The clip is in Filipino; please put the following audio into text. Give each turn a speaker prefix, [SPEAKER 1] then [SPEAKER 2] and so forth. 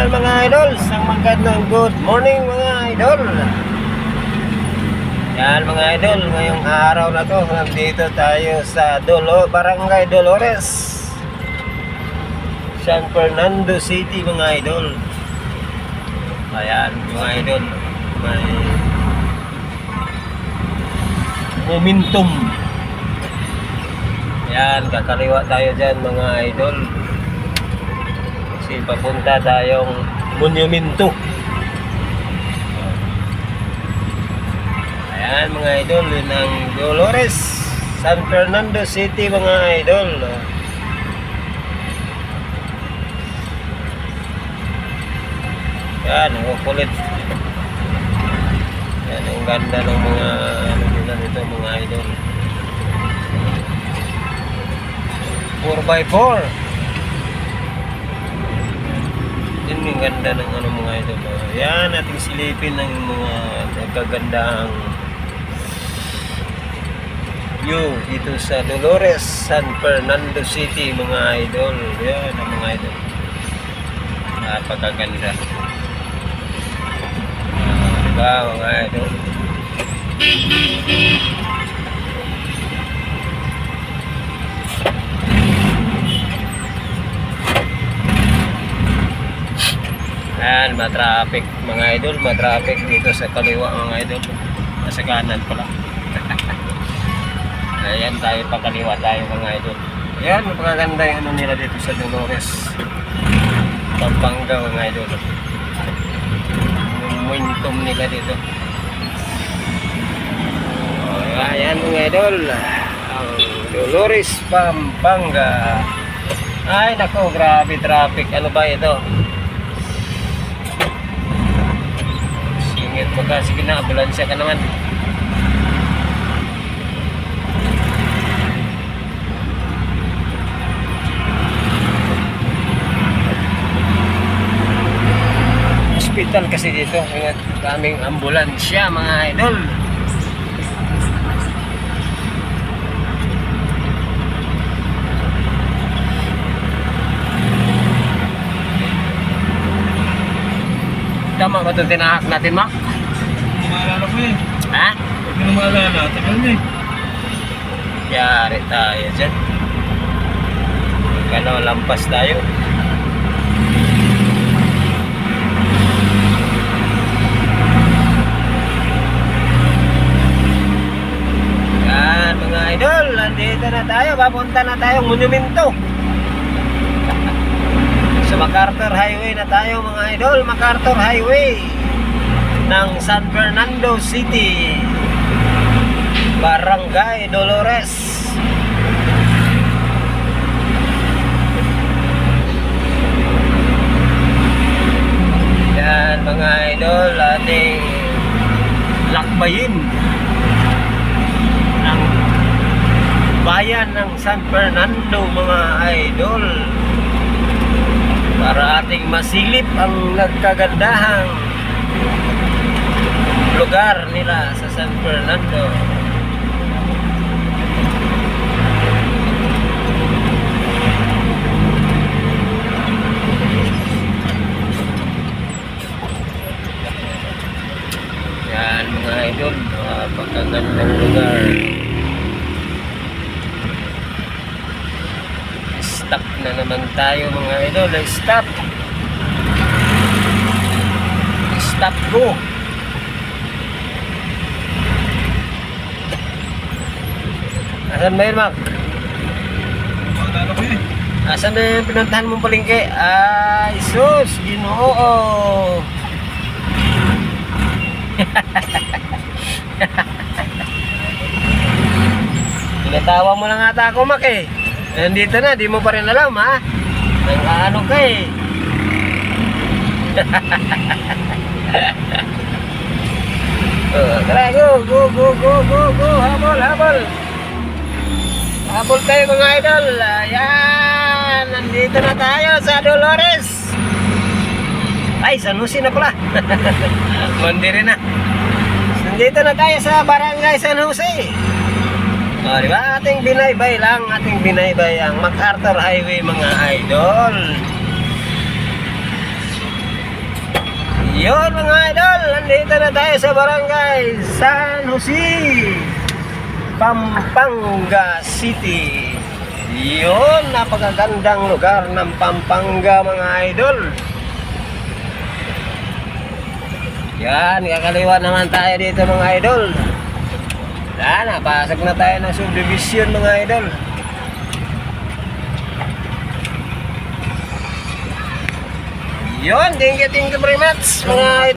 [SPEAKER 1] Yan mga idol, isang magandang good morning mga idol. Yan mga idol, ngayong araw na to, nandito tayo sa Dolo, Barangay Dolores. San Fernando City mga idol. Ayan mga idol, may momentum. Yan, kakaliwa tayo dyan mga idol. Kasi papunta tayong monumento. Ayan mga idol, ang Dolores, San Fernando City mga idol. Yan, ang kulit. Yan, ang ganda ng mga ano nila nito mga idol. 4x4. Yun yung ganda ng ano mga idol. Oh, Yan, ating silipin ng mga nagkagandahang view dito sa Dolores, San Fernando City mga idol. Yan ang mga idol. Napakaganda. Ah, diba mga idol? Ayan, matraffic mga idol, matraffic dito sa kaliwa mga idol. Nasa kanan pala. Ayan, tayo pa kaliwa tayo mga idol. Ayan, magaganda yung ano nila dito sa Dolores. Pampanga mga idol. Yung momentum nila dito. Ayan mga idol. Ang Dolores, Pampanga. Ay, nako, grabe traffic. Ano ba ito? Singit mo ka, sige na, ambulansya ka naman. Hospital kasi dito, kaya daming ambulansya mga idol. Tama ba itong tinahak natin, Mac?
[SPEAKER 2] Maalala ko eh.
[SPEAKER 1] Ha?
[SPEAKER 2] Huwag mo na eh.
[SPEAKER 1] Yari tayo dyan. Ano, lampas tayo. Yan, mga idol. Nandito na tayo. Papunta na tayong monumento. Sa MacArthur Highway na tayo, mga idol. MacArthur Highway ng San Fernando City. Barangay Dolores. Yan mga idol, ating lakbayin ng bayan ng San Fernando mga idol para ating masilip ang nagkagandahang lugar nila sa San Fernando. Yan mga idol, napakagandang lugar. Stop na naman tayo mga idol, stop. Stop go. Asan ba yun, Mac?
[SPEAKER 2] Eh.
[SPEAKER 1] Asan na yung pinuntahan mong palengke? Ay, sus, ginoo. Tinatawa mo lang ata ako, Mac eh. Nandito na, di mo pa rin alam, ha? Nang ano ka eh. oh, tara, go, go, go, go, go, go, habol, habol. Habol tayo mga idol. Ayan, nandito na tayo sa Dolores. Ay, San Jose na pala. Mandiri na. Nandito na tayo sa Barangay San Jose. O, di ba? Ating binaybay lang, ating binaybay ang MacArthur Highway mga idol. Yun mga idol, nandito na tayo sa barangay San Jose, Pampanga City. Yun, napakagandang lugar ng Pampanga mga idol. Yan, kakaliwa naman tayo dito mga idol. Yan, napasag na tayo ng subdivision mga idol. Yun, thank you, thank you very much mga idol.